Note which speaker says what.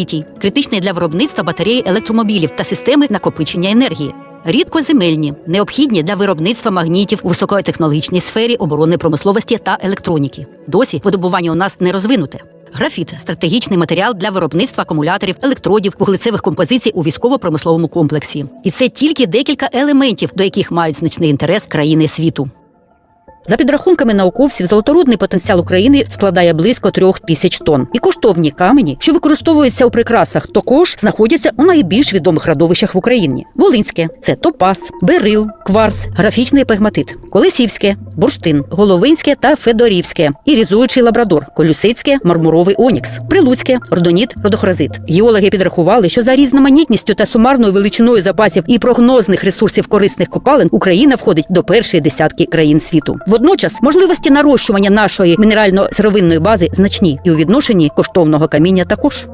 Speaker 1: літій, критичний для виробництва батареї електромобілів та системи накопичення енергії. Рідкоземельні, необхідні для виробництва магнітів у високотехнологічній сфері оборонної промисловості та електроніки. Досі видобування у нас не розвинуте. Графіт стратегічний матеріал для виробництва акумуляторів, електродів, вуглецевих композицій у військово-промисловому комплексі. І це тільки декілька елементів, до яких мають значний інтерес країни світу. За підрахунками науковців, золоторудний потенціал України складає близько трьох тисяч тонн. І коштовні камені, що використовуються у прикрасах, також знаходяться у найбільш відомих родовищах в Україні: Волинське це топаз, берил, кварц, графічний пегматит, Колесівське, бурштин, Головинське та Федорівське, ірізуючий лабрадор, Колюсицьке, мармуровий онікс, Прилуцьке, родоніт, родохразит. Геологи підрахували, що за різноманітністю та сумарною величиною запасів і прогнозних ресурсів корисних копалин Україна входить до першої десятки країн світу. Водночас можливості нарощування нашої мінерально-сировинної бази значні і у відношенні коштовного каміння також.